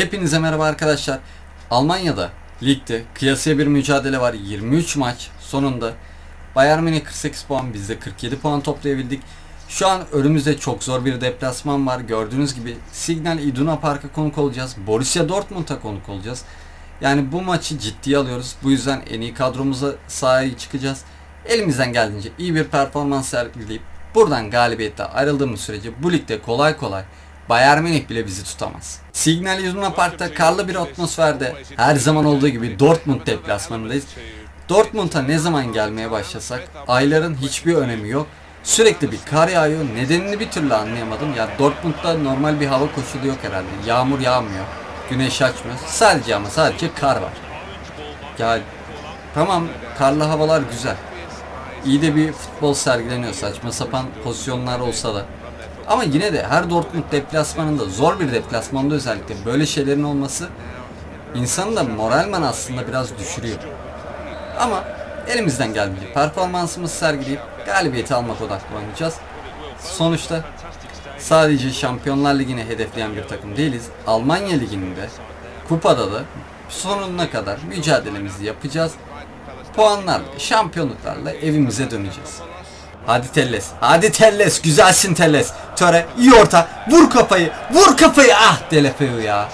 Hepinize merhaba arkadaşlar. Almanya'da ligde kıyasıya bir mücadele var. 23 maç sonunda Bayern Münih 48 puan, biz de 47 puan toplayabildik. Şu an önümüzde çok zor bir deplasman var. Gördüğünüz gibi Signal Iduna Park'a konuk olacağız. Borussia Dortmund'a konuk olacağız. Yani bu maçı ciddiye alıyoruz. Bu yüzden en iyi kadromuza sahaya çıkacağız. Elimizden geldiğince iyi bir performans sergileyip buradan galibiyetle ayrıldığımız sürece bu ligde kolay kolay Bayern Münih bile bizi tutamaz. Signal Iduna Park'ta karlı bir atmosferde her zaman olduğu gibi Dortmund deplasmanındayız. Dortmund'a ne zaman gelmeye başlasak ayların hiçbir önemi yok. Sürekli bir kar yağıyor. Nedenini bir türlü anlayamadım. Ya Dortmund'da normal bir hava koşulu yok herhalde. Yağmur yağmıyor. Güneş açmıyor. Sadece ama sadece kar var. Ya tamam karlı havalar güzel. İyi de bir futbol sergileniyor. Saçma sapan pozisyonlar olsa da. Ama yine de her Dortmund deplasmanında zor bir deplasmanda özellikle böyle şeylerin olması insanı da moralmen aslında biraz düşürüyor. Ama elimizden geldiğince performansımızı sergileyip galibiyeti almak odaklanacağız. Sonuçta sadece Şampiyonlar Ligi'ni hedefleyen bir takım değiliz. Almanya Ligi'nde kupada da sonuna kadar mücadelemizi yapacağız. Puanlarla, şampiyonluklarla evimize döneceğiz. Hadi Telles. Hadi Telles. Güzelsin Telles. Töre. iyi orta. Vur kafayı. Vur kafayı. Ah Delefeu ya.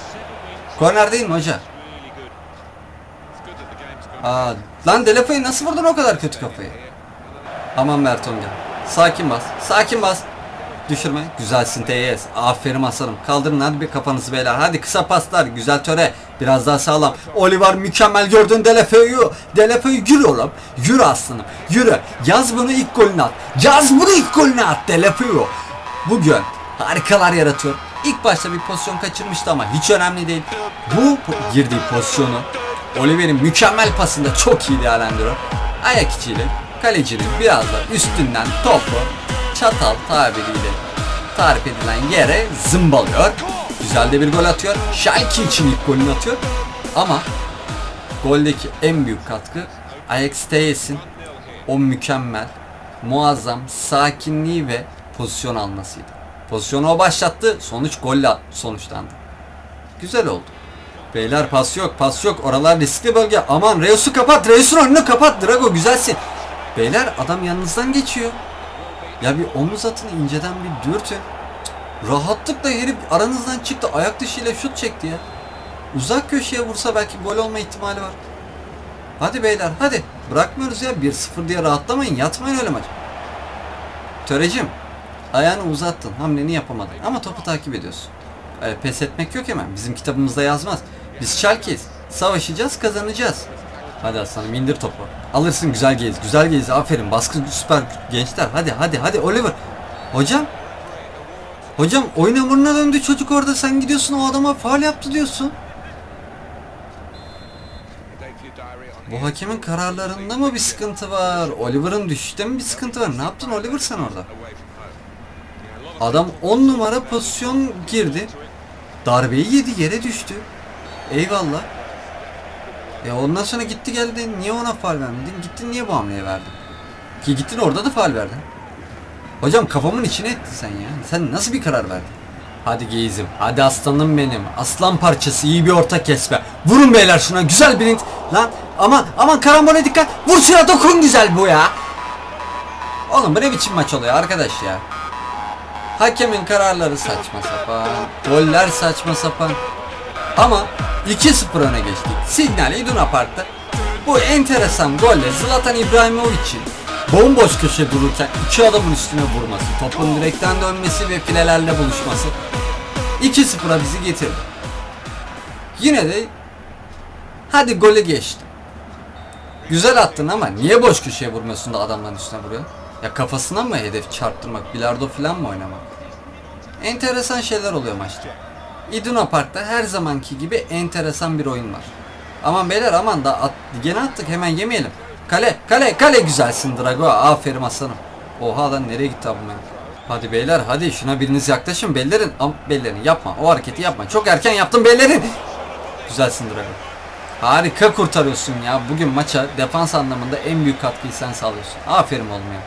Korner değil mi hoca? Aa, lan Delefeu'yu nasıl vurdun o kadar kötü kafayı? Aman Mert Ongen. Sakin bas. Sakin bas. Düşürme. Güzelsin TYS. Aferin aslanım. Kaldırın hadi bir kafanızı beyler. Hadi kısa paslar. Güzel töre. Biraz daha sağlam. Oliver mükemmel gördün Delefeu'yu. Delefeu yürü oğlum. Yürü aslanım. Yürü. Yaz bunu ilk golünü at. Yaz bunu ilk golünü at Delefeu. Bugün harikalar yaratıyor. İlk başta bir pozisyon kaçırmıştı ama hiç önemli değil. Bu girdiği pozisyonu Oliver'in mükemmel pasında çok iyi değerlendiriyor. Ayak içiyle kalecinin biraz da üstünden topu çatal tabiriyle tarif edilen yere zımbalıyor. Güzel de bir gol atıyor. Schalke için ilk golünü atıyor. Ama goldeki en büyük katkı Ajax TS'in o mükemmel, muazzam sakinliği ve pozisyon almasıydı. Pozisyonu o başlattı, sonuç golle sonuçlandı. Güzel oldu. Beyler pas yok, pas yok. Oralar riskli bölge. Aman Reus'u kapat, Reus'un önünü kapat. Drago güzelsin. Beyler adam yanınızdan geçiyor. Ya bir omuz atın inceden bir dürtün. Rahatlıkla herif aranızdan çıktı. Ayak dışıyla şut çekti ya. Uzak köşeye vursa belki gol olma ihtimali var. Hadi beyler hadi. Bırakmıyoruz ya 1-0 diye rahatlamayın. Yatmayın öyle maç. Törecim ayağını uzattın. Hamleni yapamadın. Ama topu takip ediyorsun. Öyle pes etmek yok hemen. Bizim kitabımızda yazmaz. Biz Schalke'yiz. Savaşacağız kazanacağız. Hadi aslanım indir topu. Alırsın güzel gez. Güzel gez. Aferin. Baskı süper gençler. Hadi hadi hadi Oliver. Hocam. Hocam oyun hamuruna döndü çocuk orada. Sen gidiyorsun o adama faal yaptı diyorsun. Bu hakemin kararlarında mı bir sıkıntı var? Oliver'ın düşüşte mi bir sıkıntı var? Ne yaptın Oliver sen orada? Adam 10 numara pozisyon girdi. Darbeyi yedi yere düştü. Eyvallah. Ya ondan sonra gitti geldi. Niye ona faal vermedin? Gittin niye bu hamleye verdin? Ki gittin orada da faal verdin. Hocam kafamın içine ettin sen ya. Sen nasıl bir karar verdin? Hadi Geyizim. Hadi aslanım benim. Aslan parçası iyi bir orta kesme. Vurun beyler şuna güzel bir int. Lan aman aman karambole dikkat. Vur şuna dokun güzel bu ya. Oğlum bu ne biçim maç oluyor arkadaş ya. Hakemin kararları saçma sapan. Goller saçma sapan. Ama 2-0 öne geçtik. Signal Iduna Park'ta bu enteresan golle Zlatan İbrahimovic'in bomboş köşe dururken iki adamın üstüne vurması, topun direkten dönmesi ve filelerle buluşması 2-0'a bizi getirdi. Yine de hadi golü geçti. Güzel attın ama niye boş köşeye vurmuyorsun da adamların üstüne vuruyor? Ya kafasına mı hedef çarptırmak, bilardo falan mı oynamak? Enteresan şeyler oluyor maçta. Iduna Park'ta her zamanki gibi enteresan bir oyun var. Aman beyler aman da at, gene attık hemen yemeyelim. Kale, kale, kale güzelsin Drago. Aferin aslanım. Oha lan nereye gitti abi benim? Hadi beyler hadi şuna biriniz yaklaşın bellerin. Am bellerin yapma o hareketi yapma. Çok erken yaptın bellerin. Güzelsin Drago. Harika kurtarıyorsun ya. Bugün maça defans anlamında en büyük katkıyı sen sağlıyorsun. Aferin oğlum ya.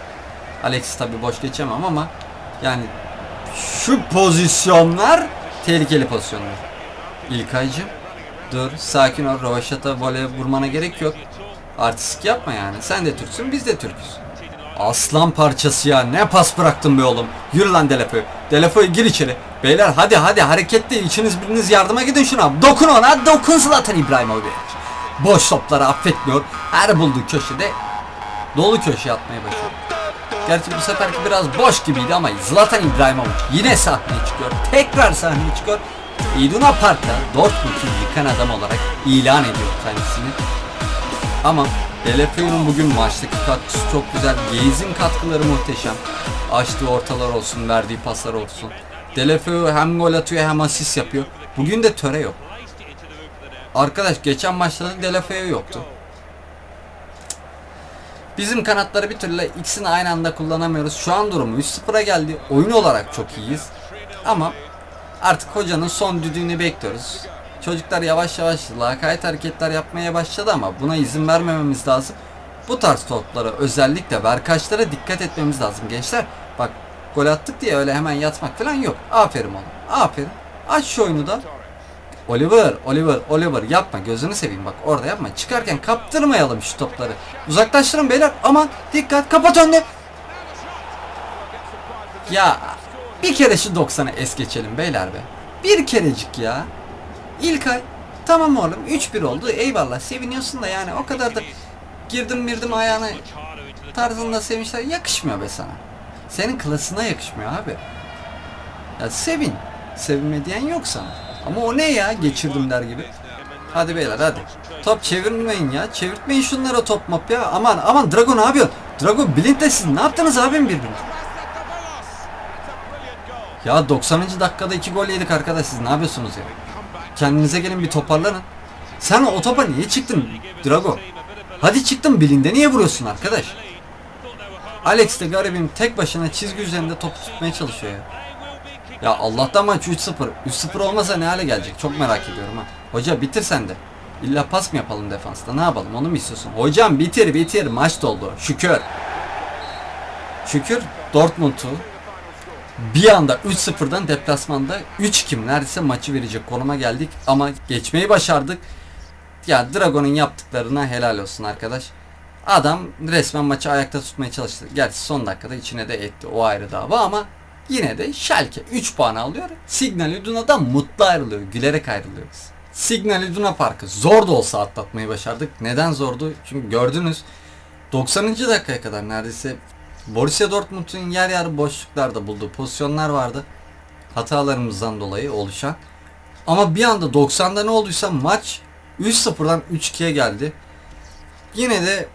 Alex'i tabi boş geçemem ama yani şu pozisyonlar tehlikeli pozisyonlar. İlkaycığım dur sakin ol. Rövaşata voley vurmana gerek yok. Artistik yapma yani. Sen de Türksün biz de Türküz. Aslan parçası ya. Ne pas bıraktın be oğlum. Yürü lan Delefoy. Delefoy gir içeri. Beyler hadi hadi hareketli. İçiniz biriniz yardıma gidin şuna. Dokun ona. Dokun Zlatan İbrahimovic. Boş topları affetmiyor. Her bulduğu köşede dolu köşeye atmaya başlıyor. Gerçi bu seferki biraz boş gibiydi ama Zlatan İbrahimovic yine sahneye çıkıyor. Tekrar sahneye çıkıyor. İduna Park'ta Dortmund'u yıkan adam olarak ilan ediyor kendisini. Ama Delefeu'nun bugün maçtaki katkısı çok güzel. Yeiz'in katkıları muhteşem. Açtığı ortalar olsun, verdiği paslar olsun. Delefeu hem gol atıyor hem asist yapıyor. Bugün de töre yok. Arkadaş geçen maçlarda Delefeu yoktu. Bizim kanatları bir türlü ikisini aynı anda kullanamıyoruz. Şu an durumu 3-0'a geldi. Oyun olarak çok iyiyiz. Ama artık hocanın son düdüğünü bekliyoruz. Çocuklar yavaş yavaş lakayt hareketler yapmaya başladı ama buna izin vermememiz lazım. Bu tarz toplara özellikle verkaçlara dikkat etmemiz lazım gençler. Bak gol attık diye öyle hemen yatmak falan yok. Aferin oğlum. Aferin. Aç şu oyunu da. Oliver, Oliver, Oliver yapma gözünü seveyim bak orada yapma. Çıkarken kaptırmayalım şu topları. Uzaklaştırın beyler. Aman dikkat kapat önüne. Ya bir kere şu 90'a es geçelim beyler be. Bir kerecik ya. İlkay. Tamam oğlum 3-1 oldu. Eyvallah seviniyorsun da yani o kadar da girdim girdim ayağına tarzında sevinçler yakışmıyor be sana. Senin klasına yakışmıyor abi. Ya sevin. Sevinme diyen yok sana. Ama o ne ya geçirdim der gibi. Hadi beyler hadi. Top çevirmeyin ya. Çevirtmeyin şunlara top mop ya. Aman aman Drago ne yapıyor? Drago Blint'le siz ne yaptınız abim birbirine? Ya 90. dakikada 2 gol yedik arkadaş siz ne yapıyorsunuz ya? Kendinize gelin bir toparlanın. Sen o topa niye çıktın Drago? Hadi çıktın bilinde niye vuruyorsun arkadaş? Alex de garibim tek başına çizgi üzerinde topu tutmaya çalışıyor ya. Ya Allah'tan maç 3-0. 3-0 olmasa ne hale gelecek? Çok merak ediyorum ha. Hoca bitir sen de. İlla pas mı yapalım defansta? Ne yapalım? Onu mu istiyorsun? Hocam bitir bitir. Maç doldu. Şükür. Şükür Dortmund'u bir anda 3-0'dan deplasmanda 3-2 neredeyse maçı verecek konuma geldik ama geçmeyi başardık. Ya Dragon'un yaptıklarına helal olsun arkadaş. Adam resmen maçı ayakta tutmaya çalıştı. Gerçi son dakikada içine de etti o ayrı dava ama yine de Schalke 3 puan alıyor. Signal Iduna'dan mutlu ayrılıyor. Gülerek ayrılıyoruz. Signal Iduna Parkı zor da olsa atlatmayı başardık. Neden zordu? Çünkü gördünüz 90. dakikaya kadar neredeyse Borussia Dortmund'un yer yer boşluklarda bulduğu pozisyonlar vardı. Hatalarımızdan dolayı oluşan. Ama bir anda 90'da ne olduysa maç 3-0'dan 3-2'ye geldi. Yine de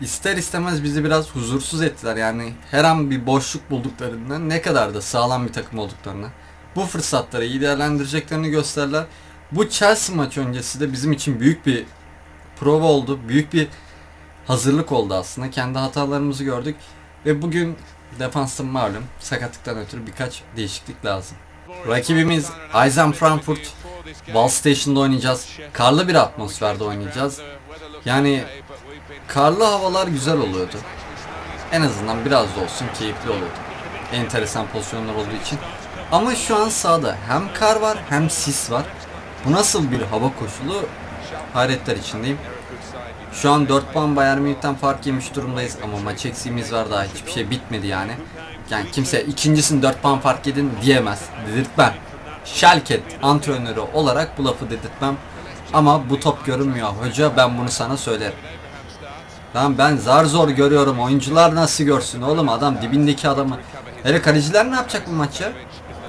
ister istemez bizi biraz huzursuz ettiler. Yani her an bir boşluk bulduklarında ne kadar da sağlam bir takım olduklarını, bu fırsatları iyi değerlendireceklerini gösterdiler. Bu Chelsea maç öncesi de bizim için büyük bir prova oldu. Büyük bir hazırlık oldu aslında. Kendi hatalarımızı gördük ve bugün defansın malum sakatlıktan ötürü birkaç değişiklik lazım. Rakibimiz Eisen Frankfurt Wall Station'da oynayacağız. Karlı bir atmosferde oynayacağız. Yani karlı havalar güzel oluyordu. En azından biraz da olsun keyifli oluyordu. Enteresan pozisyonlar olduğu için. Ama şu an sahada hem kar var hem sis var. Bu nasıl bir hava koşulu? Hayretler içindeyim. Şu an 4 puan Bayern Münih'ten fark yemiş durumdayız ama maç eksiğimiz var daha hiçbir şey bitmedi yani. Yani kimse ikincisin 4 puan fark yedin diyemez. Dedirtmem. Schalke antrenörü olarak bu lafı dedirtmem. Ama bu top görünmüyor hoca ben bunu sana söylerim. Lan ben zar zor görüyorum oyuncular nasıl görsün oğlum adam dibindeki adamı. Hele kaleciler ne yapacak bu maçı?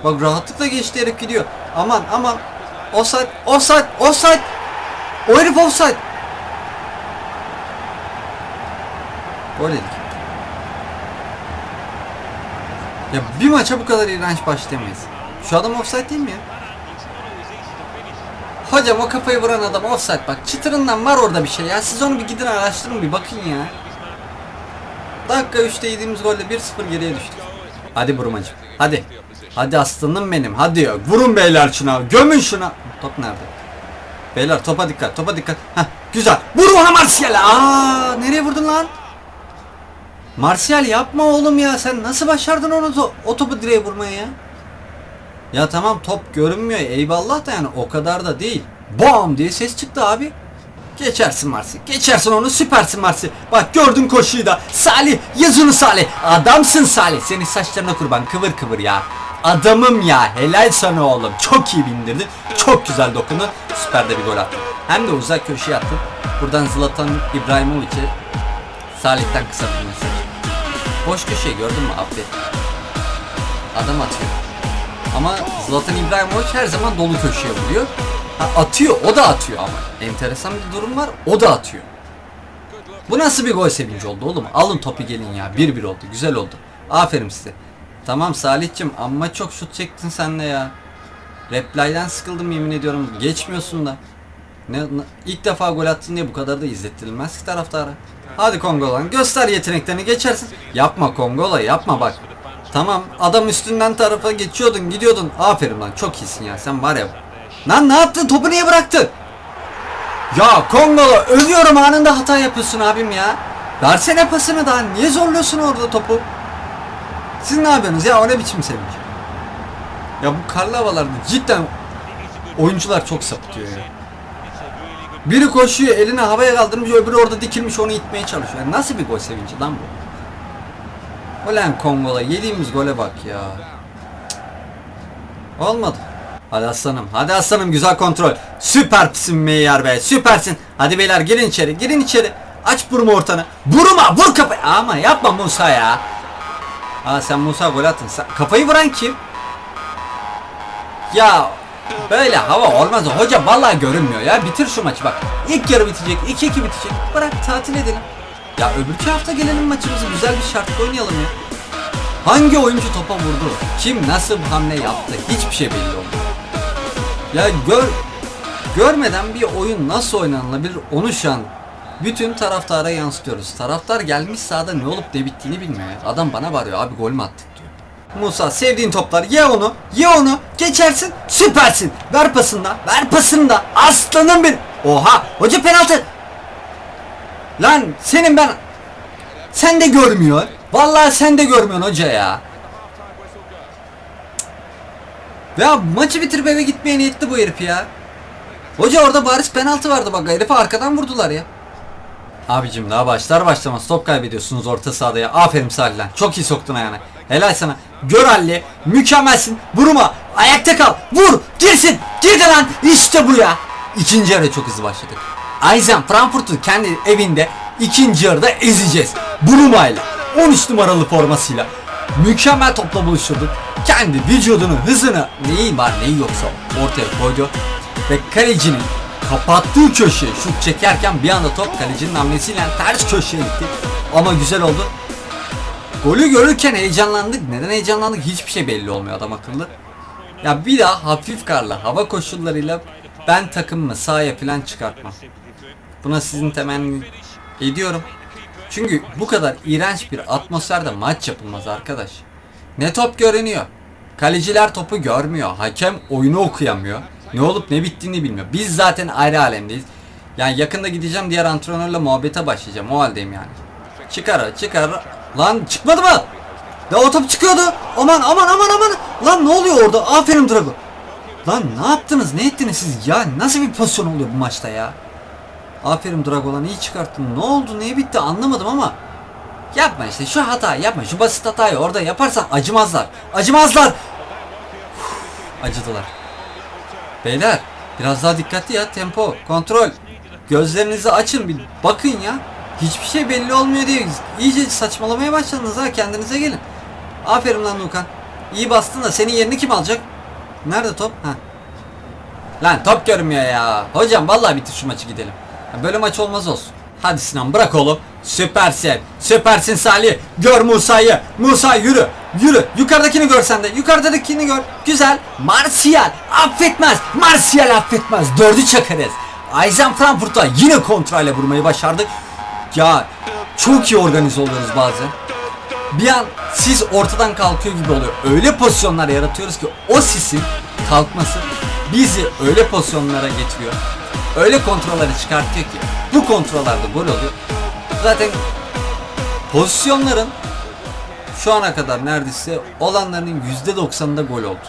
Bak rahatlıkla geçti herif gidiyor. Aman aman. Offside, offside, offside. O herif offside. Gol yedik. Ya bir maça bu kadar iğrenç başlayamayız. Şu adam offside değil mi ya? Hocam o kafayı vuran adam offside bak. Çıtırından var orada bir şey ya. Siz onu bir gidin araştırın bir bakın ya. Dakika 3'te yediğimiz golle 1-0 geriye düştük. Hadi Burmacım. Hadi. Hadi aslanım benim. Hadi ya. Vurun beyler şuna. Gömün şuna. Top nerede? Beyler topa dikkat. Topa dikkat. Heh, güzel. Vur ona Martial. Aa, nereye vurdun lan? Martial yapma oğlum ya. Sen nasıl başardın onu o topu direğe vurmaya ya? Ya tamam top görünmüyor eyvallah da yani o kadar da değil. Bam diye ses çıktı abi. Geçersin Marsi. Geçersin onu süpersin Marsi. Bak gördün koşuyu da. Salih yazını Salih. Adamsın Salih. Senin saçlarına kurban kıvır kıvır ya. Adamım ya. Helal sana oğlum. Çok iyi bindirdin. Çok güzel dokundu. Süper de bir gol attın. Hem de uzak köşeye attın. Buradan Zlatan İbrahimovic'e Salih'ten kısa bir mesaj. Boş köşeyi gördün mü? Affet. Adam atıyor. Ama Zlatan İbrahimovic her zaman dolu köşeye vuruyor. Ha, atıyor, o da atıyor ama. Enteresan bir durum var, o da atıyor. Bu nasıl bir gol sevinci oldu oğlum? Alın topu gelin ya. 1-1 oldu, güzel oldu. Aferin size. Tamam Salih'cim amma çok şut çektin sen de ya. Replay'den sıkıldım yemin ediyorum. Geçmiyorsun da. Ne, ne- ilk defa gol attın diye bu kadar da izlettirilmez ki taraftara. Hadi Kongolan göster yeteneklerini geçersin. Yapma Kongola yapma bak. Tamam adam üstünden tarafa geçiyordun gidiyordun. Aferin lan çok iyisin ya sen var ya. Lan ne yaptın topu niye bıraktın? Ya Kongola ölüyorum anında hata yapıyorsun abim ya. Versene pasını daha niye zorluyorsun orada topu? Siz ne yapıyorsunuz ya o ne biçim sevinç? Ya bu karlı havalarda cidden oyuncular çok sapıtıyor ya. Biri koşuyor elini havaya kaldırmış öbürü orada dikilmiş onu itmeye çalışıyor. Yani nasıl bir gol sevinci lan bu? Ulan Kongola yediğimiz gole bak ya. Olmadı. Hadi aslanım, hadi aslanım güzel kontrol. Süpersin Meyyar be, süpersin. Hadi beyler girin içeri, girin içeri. Aç burma ortanı. Vurma, vur kafayı. Ama yapma Musa ya. Aa sen Musa gol attın. Sen- kafayı vuran kim? Ya böyle hava olmaz. Hoca vallahi görünmüyor ya. Bitir şu maçı bak. İlk yarı bitecek, 2-2 bitecek. Bırak tatil edelim. Ya öbürkü hafta gelelim maçımızı güzel bir şartla oynayalım ya. Hangi oyuncu topa vurdu? Kim nasıl bir hamle yaptı? Hiçbir şey belli olmuyor. Ya gör görmeden bir oyun nasıl oynanılabilir onu şu an bütün taraftara yansıtıyoruz. Taraftar gelmiş sahada ne olup ne bittiğini bilmiyor. Adam bana bağırıyor abi gol mü attık diyor. Musa sevdiğin toplar ye onu ye onu geçersin süpersin ver pasını da ver pasını aslanım bir oha hoca penaltı lan senin ben sen de görmüyor vallahi sen de görmüyorsun hoca ya ya maçı bitirip eve gitmeye niyetli bu herif ya hoca orada bariz penaltı vardı bak herifi arkadan vurdular ya Abicim daha başlar başlamaz top kaybediyorsunuz orta sahada ya. Aferin Salih lan. Çok iyi soktun ayağına. Helal sana. Gör halli. Mükemmelsin. Vurma. Ayakta kal. Vur. Girsin. Girdi lan. İşte bu ya. İkinci yarı çok hızlı başladık. Aizen Frankfurt'u kendi evinde ikinci yarıda ezeceğiz. Bruma'yla. 13 numaralı formasıyla. Mükemmel topla buluşturduk. Kendi vücudunu, hızını neyi var neyi yoksa ortaya koydu. Ve kalecinin kapattığı köşeye şut çekerken bir anda top kalecinin hamlesiyle ters köşeye gitti. Ama güzel oldu. Golü görürken heyecanlandık. Neden heyecanlandık hiçbir şey belli olmuyor adam akıllı. Ya bir daha hafif karlı hava koşullarıyla ben takımımı sahaya falan çıkartmam. Buna sizin temenni ediyorum. Çünkü bu kadar iğrenç bir atmosferde maç yapılmaz arkadaş. Ne top görünüyor. Kaleciler topu görmüyor. Hakem oyunu okuyamıyor. Ne olup ne bittiğini bilmiyor. Biz zaten ayrı alemdeyiz. Yani yakında gideceğim diğer antrenörle muhabbete başlayacağım. O haldeyim yani. Çıkar çıkar. Lan çıkmadı mı? Ya o top çıkıyordu. Aman aman aman aman. Lan ne oluyor orada? Aferin Drago. Lan ne yaptınız? Ne ettiniz siz? Ya nasıl bir pozisyon oluyor bu maçta ya? Aferin Drago lan iyi çıkarttın. Ne oldu? Niye bitti anlamadım ama. Yapma işte şu hata yapma. Şu basit hatayı orada yaparsan acımazlar. Acımazlar. Acıdılar. Beyler biraz daha dikkatli ya tempo kontrol. Gözlerinizi açın bir bakın ya. Hiçbir şey belli olmuyor diye iyice saçmalamaya başladınız ha kendinize gelin. Aferin lan Lukan. İyi bastın da senin yerini kim alacak? Nerede top? Ha. Lan top görmüyor ya. Hocam vallahi bitir şu maçı gidelim. Böyle maç olmaz olsun. Hadi Sinan bırak oğlum. Süpersin. Süpersin Salih. Gör Musa'yı. Musa yürü. Yürü. Yukarıdakini gör sen de. Yukarıdakini gör. Güzel. Martial affetmez. Martial affetmez. Dördü çakarız. Aizen Frankfurt'a yine kontrayla vurmayı başardık. Ya çok iyi organize oluyoruz bazen. Bir an sis ortadan kalkıyor gibi oluyor. Öyle pozisyonlar yaratıyoruz ki o sisin kalkması bizi öyle pozisyonlara getiriyor. Öyle kontrolleri çıkartıyor ki bu kontrollerde gol oluyor. Zaten pozisyonların şu ana kadar neredeyse olanların %90'ında gol oldu.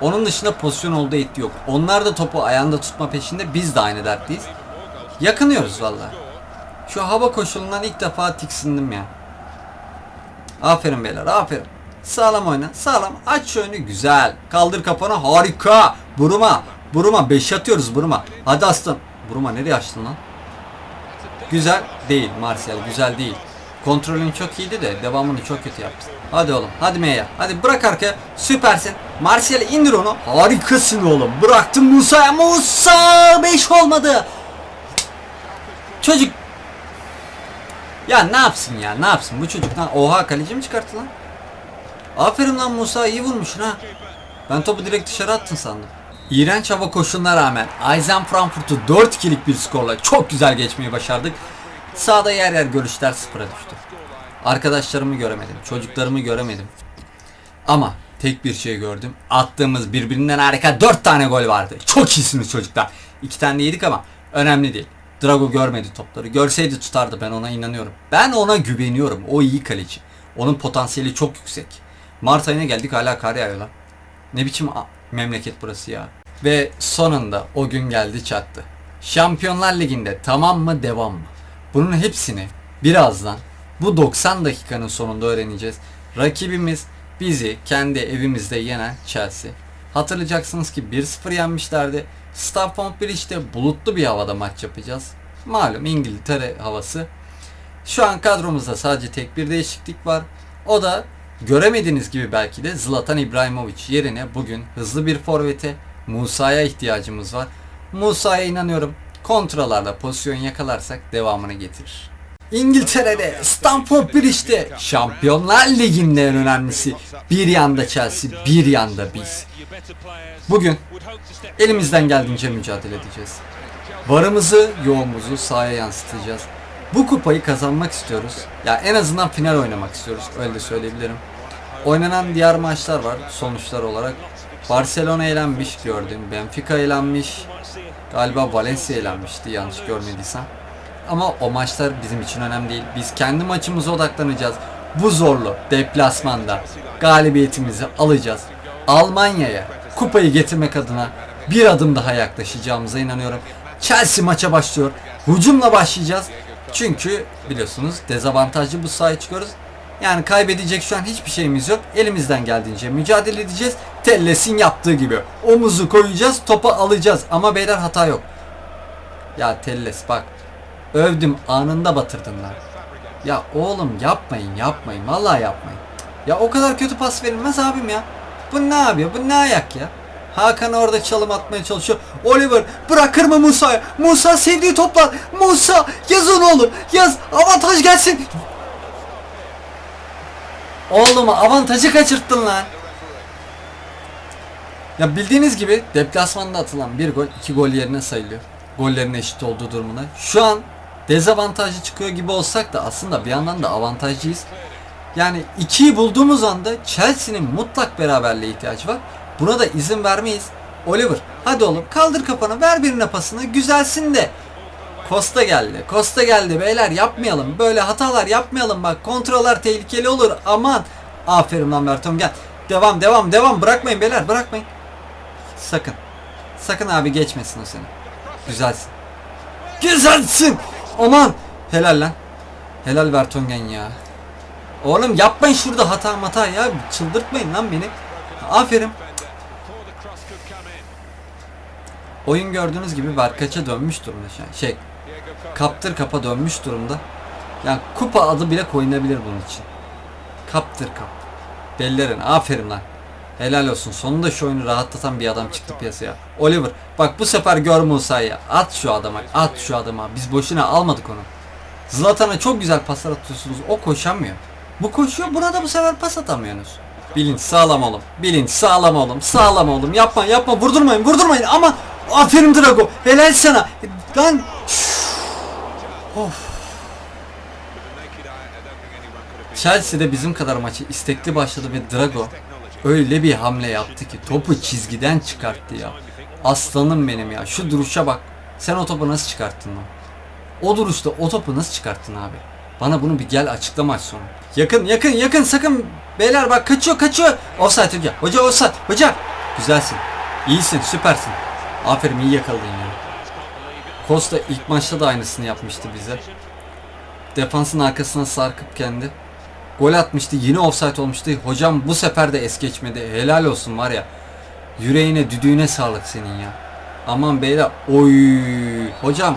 Onun dışında pozisyon olduğu etti yok. Onlar da topu ayağında tutma peşinde biz de aynı dertliyiz. Yakınıyoruz valla. Şu hava koşulundan ilk defa tiksindim ya. Aferin beyler aferin. Sağlam oyna sağlam aç önü güzel. Kaldır kafanı harika. Buruma Buruma 5 atıyoruz Buruma. Hadi aslan. Buruma nereye açtın lan? Güzel değil Martial güzel değil. Kontrolün çok iyiydi de devamını çok kötü yaptın. Hadi oğlum hadi Meya. Hadi bırak arkaya süpersin. Martial indir onu. Harikasın oğlum. Bıraktım Musa'ya. Musa 5 olmadı. Çocuk ya ne yapsın ya ne yapsın bu çocuk lan oha kaleci mi çıkarttı lan? Aferin lan Musa iyi vurmuşsun ha. Ben topu direkt dışarı attın sandım. İğrenç hava koşuluna rağmen Eisen Frankfurt'u 4-2'lik bir skorla çok güzel geçmeyi başardık. Sağda yer yer görüşler sıfıra düştü. Arkadaşlarımı göremedim, çocuklarımı göremedim. Ama tek bir şey gördüm. Attığımız birbirinden harika 4 tane gol vardı. Çok iyisiniz çocuklar. 2 tane yedik ama önemli değil. Drago görmedi topları. Görseydi tutardı ben ona inanıyorum. Ben ona güveniyorum. O iyi kaleci. Onun potansiyeli çok yüksek. Mart ayına geldik hala kar yağıyor lan. Ne biçim memleket burası ya. Ve sonunda o gün geldi çattı. Şampiyonlar Ligi'nde tamam mı devam mı? Bunun hepsini birazdan bu 90 dakikanın sonunda öğreneceğiz. Rakibimiz bizi kendi evimizde yenen Chelsea. Hatırlayacaksınız ki 1-0 yenmişlerdi. Stamford Bridge'de bulutlu bir havada maç yapacağız. Malum İngiltere havası. Şu an kadromuzda sadece tek bir değişiklik var. O da göremediğiniz gibi belki de Zlatan İbrahimovic yerine bugün hızlı bir forvete Musa'ya ihtiyacımız var. Musa'ya inanıyorum. Kontralarla pozisyon yakalarsak devamını getirir. İngiltere'de Stamford Bridge'de Şampiyonlar Ligi'nde en önemlisi bir yanda Chelsea bir yanda biz. Bugün elimizden geldiğince mücadele edeceğiz. Varımızı, yoğumuzu sahaya yansıtacağız. Bu kupayı kazanmak istiyoruz. Ya en azından final oynamak istiyoruz. Öyle de söyleyebilirim. Oynanan diğer maçlar var sonuçlar olarak. Barcelona eğlenmiş gördüm. Benfica eğlenmiş. Galiba Valencia eğlenmişti yanlış görmediysem. Ama o maçlar bizim için önemli değil. Biz kendi maçımıza odaklanacağız. Bu zorlu deplasmanda galibiyetimizi alacağız. Almanya'ya kupayı getirmek adına bir adım daha yaklaşacağımıza inanıyorum. Chelsea maça başlıyor. Hücumla başlayacağız. Çünkü biliyorsunuz dezavantajlı bu sahaya çıkıyoruz. Yani kaybedecek şu an hiçbir şeyimiz yok. Elimizden geldiğince mücadele edeceğiz. Telles'in yaptığı gibi. Omuzu koyacağız, topu alacağız. Ama beyler hata yok. Ya Telles bak. Övdüm anında batırdın lan. Ya oğlum yapmayın yapmayın vallahi yapmayın. Ya o kadar kötü pas verilmez abim ya. Bu ne yapıyor? Bu ne ayak ya? Hakan orada çalım atmaya çalışıyor. Oliver bırakır mı Musa'ya? Musa sevdiği toplar. Musa yaz onu oğlum. Yaz avantaj gelsin. Oğlum avantajı kaçırttın lan. Ya bildiğiniz gibi deplasmanda atılan bir gol iki gol yerine sayılıyor. Gollerin eşit olduğu durumunda. Şu an dezavantajlı çıkıyor gibi olsak da aslında bir yandan da avantajlıyız. Yani ikiyi bulduğumuz anda Chelsea'nin mutlak beraberliğe ihtiyacı var. Buna da izin vermeyiz. Oliver hadi oğlum kaldır kafanı ver birine pasını güzelsin de. Costa geldi. Costa geldi beyler yapmayalım. Böyle hatalar yapmayalım bak. Kontroller tehlikeli olur. Aman. Aferin lan Mertom gel. Devam devam devam. Bırakmayın beyler bırakmayın. Sakın. Sakın abi geçmesin o seni. Güzelsin. Güzelsin. Aman. Helal lan. Helal Vertonghen ya. Oğlum yapmayın şurada hata mata ya. Çıldırtmayın lan beni. Aferin. Oyun gördüğünüz gibi Verkaç'a dönmüş durumda an. Şey, kaptır kapa dönmüş durumda. Yani kupa adı bile koyulabilir bunun için. Kaptır kap. Bellerin aferin lan. Helal olsun. Sonunda şu oyunu rahatlatan bir adam çıktı piyasaya. Oliver bak bu sefer gör Musa'yı. At şu adama. At şu adama. Biz boşuna almadık onu. Zlatan'a çok güzel paslar atıyorsunuz. O koşamıyor. Bu koşuyor. Buna da bu sefer pas atamıyorsunuz. Bilinç sağlam oğlum. Bilinç sağlam oğlum. Sağlam oğlum. Yapma yapma. Vurdurmayın. Vurdurmayın. Ama aferin Drago. Helal sana. Lan. of. Chelsea'de bizim kadar maçı istekli başladı ve Drago öyle bir hamle yaptı ki topu çizgiden çıkarttı ya. Aslanım benim ya. Şu duruşa bak. Sen o topu nasıl çıkarttın lan? O duruşta o topu nasıl çıkarttın abi? Bana bunu bir gel açıkla maç sonu. Yakın yakın yakın sakın. Beyler bak kaçıyor kaçıyor. Offside hoca. Hoca offside. Hoca. Güzelsin. İyisin, süpersin. Aferin iyi yakaladın ya. Costa ilk maçta da aynısını yapmıştı bize. Defansın arkasına sarkıp kendi. Gol atmıştı yine offside olmuştu. Hocam bu sefer de es geçmedi. Helal olsun var ya. Yüreğine düdüğüne sağlık senin ya. Aman beyler. Oy. Hocam.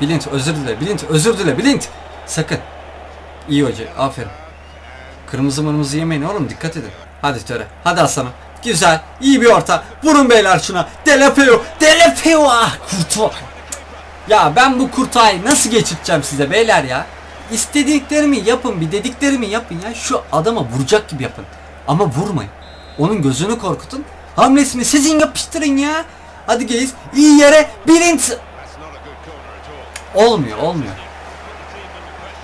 Bilint özür dile. Bilint özür dile. Bilint. Sakın. İyi hoca. Aferin. Kırmızı mırmızı yemeyin oğlum dikkat edin. Hadi töre. Hadi aslanım. Güzel. iyi bir orta. Vurun beyler şuna. Delepeo. Delepeo. Ah kurtu. Ya ben bu kurtayı nasıl geçireceğim size beyler ya? İstediklerimi yapın bir dediklerimi yapın ya. Şu adama vuracak gibi yapın. Ama vurmayın. Onun gözünü korkutun. Hamlesini sizin yapıştırın ya. Hadi geyiz. iyi yere bilinç. Olmuyor olmuyor.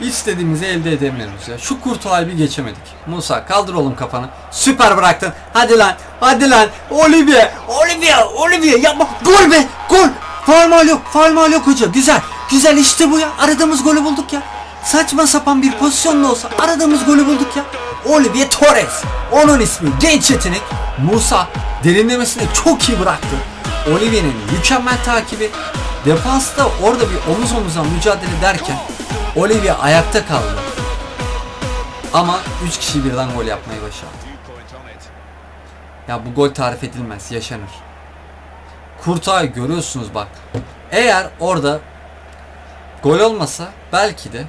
İstediğimizi elde edemiyoruz ya. Şu kurtuğayı bir geçemedik. Musa kaldır oğlum kafanı. Süper bıraktın. Hadi lan. Hadi lan. Olivier. Olivier. Olivier yapma. Gol be. Gol. Faul mal yok. Faul yok hoca. Güzel. Güzel işte bu ya. Aradığımız golü bulduk ya. Saçma sapan bir pozisyonda olsa aradığımız golü bulduk ya. Olivier Torres. Onun ismi. Genç yetenek. Musa derinlemesine çok iyi bıraktı. Olivier'in mükemmel takibi. Defansta orada bir omuz omuza mücadele derken Olivier ayakta kaldı. Ama 3 kişi birden gol yapmayı başardı. Ya bu gol tarif edilmez, yaşanır. Kurtay görüyorsunuz bak. Eğer orada gol olmasa belki de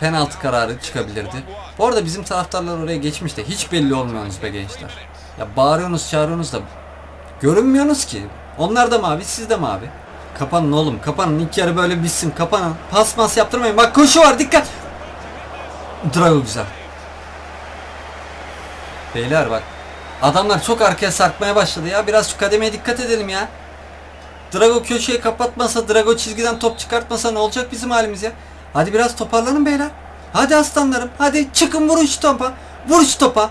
penaltı kararı çıkabilirdi. Bu arada bizim taraftarlar oraya geçmiş de hiç belli olmuyorsunuz be gençler. Ya bağırıyorsunuz çağırıyorsunuz da görünmüyorsunuz ki. Onlar da mavi siz de mavi. Kapanın oğlum kapanın ilk yarı böyle bitsin kapanın. Pas mas yaptırmayın bak koşu var dikkat. Drago güzel. Beyler bak. Adamlar çok arkaya sarkmaya başladı ya. Biraz şu kademeye dikkat edelim ya. Drago köşeyi kapatmasa, Drago çizgiden top çıkartmasa ne olacak bizim halimiz ya? Hadi biraz toparlanın beyler. Hadi aslanlarım. Hadi çıkın vurun şu topa. Vur şu topa.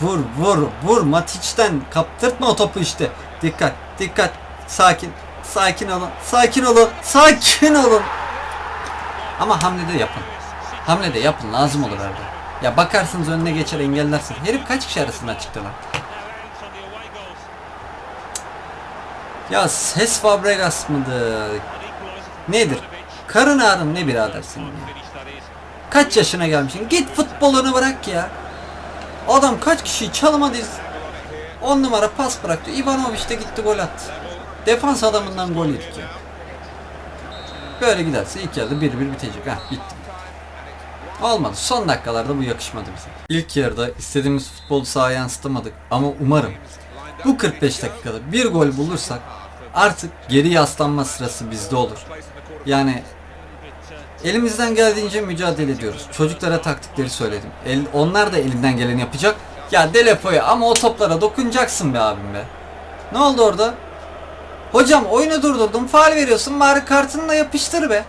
Vur vur vur. Matic'ten kaptırtma o topu işte. Dikkat dikkat. Sakin. Sakin olun. Sakin olun. Sakin olun. Ama hamle de yapın. Hamle de yapın. Lazım olur arada. Ya bakarsınız önüne geçer engellersin. Herif kaç kişi arasından çıktı lan? Ya ses Fabregas mıdır? Nedir? Karın ağrın ne birader senin ya? Kaç yaşına gelmişsin? Git futbolunu bırak ya. Adam kaç kişiyi çalıma diz. 10 numara pas bıraktı. Ivanovic de gitti gol attı. Defans adamından gol yedik ya. Böyle giderse ilk yarıda 1-1 bitecek. Heh bitti. Olmadı. Son dakikalarda bu yakışmadı bize. İlk yarıda istediğimiz futbolu sahaya yansıtamadık ama umarım bu 45 dakikada bir gol bulursak artık geri yaslanma sırası bizde olur. Yani elimizden geldiğince mücadele ediyoruz. Çocuklara taktikleri söyledim. El, onlar da elinden geleni yapacak. Ya Delefo'ya ama o toplara dokunacaksın be abim be. Ne oldu orada? Hocam oyunu durdurdum. Faal veriyorsun. Bari kartını da yapıştır be.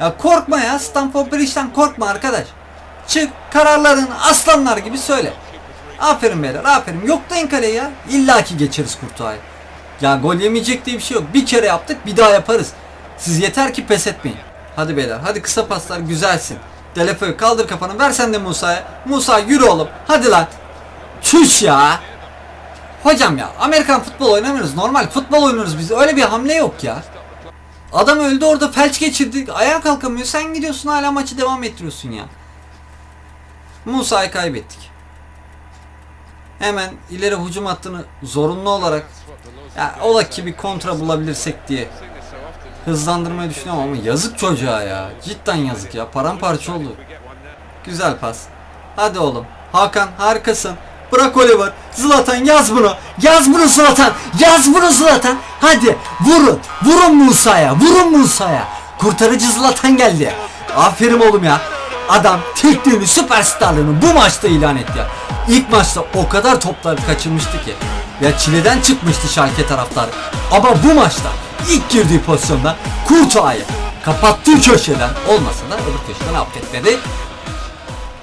Ya korkma ya. Stanford Bridge'den korkma arkadaş. Çık kararların aslanlar gibi söyle. Aferin beyler aferin. Yoklayın kaleyi ya. İlla ki geçeriz Kurtuğa'yı. Ya gol yemeyecek diye bir şey yok. Bir kere yaptık bir daha yaparız. Siz yeter ki pes etmeyin. Hadi beyler hadi kısa paslar güzelsin. Delefoyu kaldır kafanı ver sen de Musa'ya. Musa yürü oğlum. Hadi lan. Çüş ya. Hocam ya Amerikan futbol oynamıyoruz. Normal futbol oynuyoruz biz. Öyle bir hamle yok ya. Adam öldü orada felç geçirdi. Ayağa kalkamıyor. Sen gidiyorsun hala maçı devam ettiriyorsun ya. Musa'yı kaybettik. Hemen ileri hücum hattını zorunlu olarak ya ola ki bir kontra bulabilirsek diye hızlandırmayı düşünüyorum ama yazık çocuğa ya. Cidden yazık ya. Paramparça oldu. Güzel pas. Hadi oğlum. Hakan harikasın. Bırak Oliver. Zlatan yaz bunu. Yaz bunu Zlatan. Yaz bunu Zlatan. Hadi vurun. Vurun Musa'ya. Vurun Musa'ya. Kurtarıcı Zlatan geldi. Aferin oğlum ya. Adam tekniğini süperstarlığını bu maçta ilan etti ya. İlk maçta o kadar toplar kaçırmıştı ki. Ya çileden çıkmıştı Schalke taraftarı. Ama bu maçta ilk girdiği pozisyonda Kurtuğa'yı kapattığı köşeden olmasa da öbür köşeden affetmedi.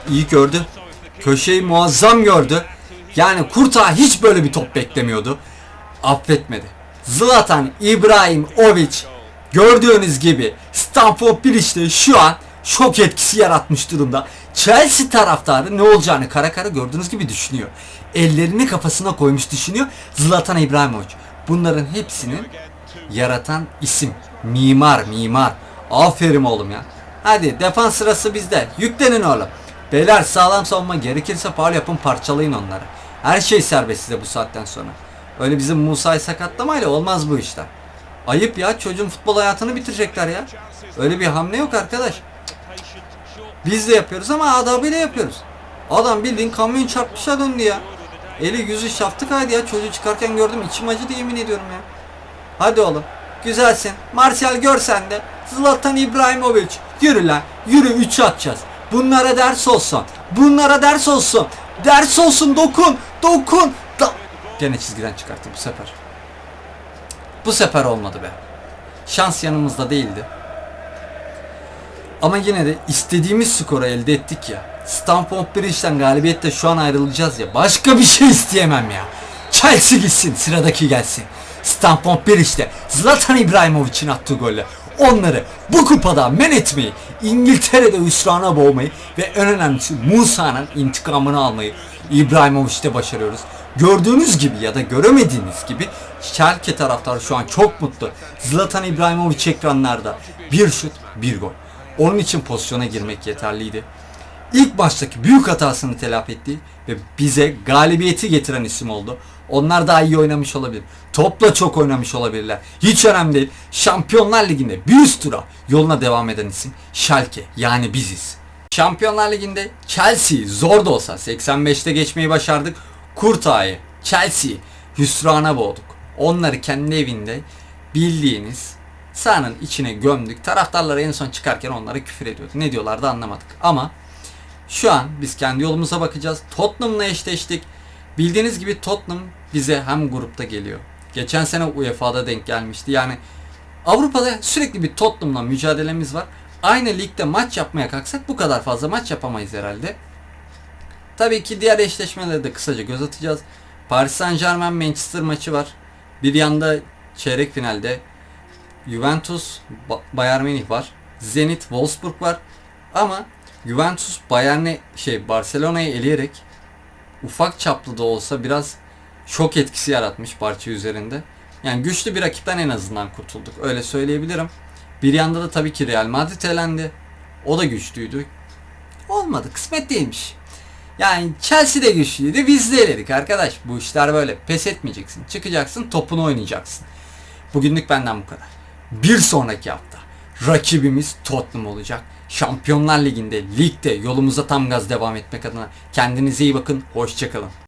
İyi gördü. Köşeyi muazzam gördü. Yani Kurtağı hiç böyle bir top beklemiyordu. Affetmedi. Zlatan İbrahimovic gördüğünüz gibi Stamford Bridge'de şu an şok etkisi yaratmış durumda. Chelsea taraftarı ne olacağını kara kara gördüğünüz gibi düşünüyor. Ellerini kafasına koymuş düşünüyor. Zlatan İbrahimovic. Bunların hepsini yaratan isim. Mimar, mimar. Aferin oğlum ya. Hadi defans sırası bizde. Yüklenin oğlum. Beyler sağlam savunma gerekirse faul yapın parçalayın onları. Her şey serbest size bu saatten sonra. Öyle bizim Musa'yı sakatlamayla olmaz bu işler. Ayıp ya çocuğun futbol hayatını bitirecekler ya. Öyle bir hamle yok arkadaş. Biz de yapıyoruz ama adabıyla yapıyoruz. Adam bildiğin kamyon çarpmışa döndü ya. Eli yüzü şaftı kaydı ya. Çocuğu çıkarken gördüm içim acıdı yemin ediyorum ya. Hadi oğlum. Güzelsin. Martial görsen de. Zlatan İbrahimovic. Yürü lan. Yürü 3 atacağız. Bunlara ders olsun. Bunlara ders olsun. Ders olsun dokun. Dokun. Da Gene çizgiden çıkarttı bu sefer. Bu sefer olmadı be. Şans yanımızda değildi. Ama yine de istediğimiz skoru elde ettik ya. Stamford Bridge'den galibiyette şu an ayrılacağız ya. Başka bir şey isteyemem ya. Chelsea gitsin, sıradaki gelsin. Stamford Bridge'de Zlatan İbrahimovic'in attığı golle onları bu kupada men etmeyi, İngiltere'de hüsrana boğmayı ve en önemlisi Musa'nın intikamını almayı İbrahimovic'te başarıyoruz. Gördüğünüz gibi ya da göremediğiniz gibi Schalke taraftarı şu an çok mutlu. Zlatan İbrahimovic ekranlarda. Bir şut, bir gol. Onun için pozisyona girmek yeterliydi. İlk maçtaki büyük hatasını telafi etti ve bize galibiyeti getiren isim oldu. Onlar daha iyi oynamış olabilir. Topla çok oynamış olabilirler. Hiç önemli değil. Şampiyonlar Ligi'nde bir üst tura yoluna devam eden isim Schalke yani biziz. Şampiyonlar Ligi'nde Chelsea zor da olsa 85'te geçmeyi başardık. Kurta'yı, Chelsea'yi hüsrana boğduk. Onları kendi evinde bildiğiniz sahanın içine gömdük. Taraftarları en son çıkarken onlara küfür ediyordu. Ne diyorlardı anlamadık. Ama şu an biz kendi yolumuza bakacağız. Tottenham'la eşleştik. Bildiğiniz gibi Tottenham bize hem grupta geliyor. Geçen sene UEFA'da denk gelmişti. Yani Avrupa'da sürekli bir Tottenham'la mücadelemiz var. Aynı ligde maç yapmaya kalksak bu kadar fazla maç yapamayız herhalde. Tabii ki diğer eşleşmelere de kısaca göz atacağız. Paris Saint Germain Manchester maçı var. Bir yanda çeyrek finalde Juventus Ba- Bayern Münih var. Zenit Wolfsburg var. Ama Juventus Bayern'e şey Barcelona'yı eleyerek ufak çaplı da olsa biraz şok etkisi yaratmış Barça üzerinde. Yani güçlü bir rakipten en azından kurtulduk. Öyle söyleyebilirim. Bir yanda da tabii ki Real Madrid elendi. O da güçlüydü. Olmadı. Kısmet değilmiş. Yani Chelsea de güçlüydü. Biz de eledik arkadaş. Bu işler böyle. Pes etmeyeceksin. Çıkacaksın. Topunu oynayacaksın. Bugünlük benden bu kadar. Bir sonraki hafta rakibimiz Tottenham olacak. Şampiyonlar Ligi'nde, ligde yolumuza tam gaz devam etmek adına kendinize iyi bakın. Hoşçakalın.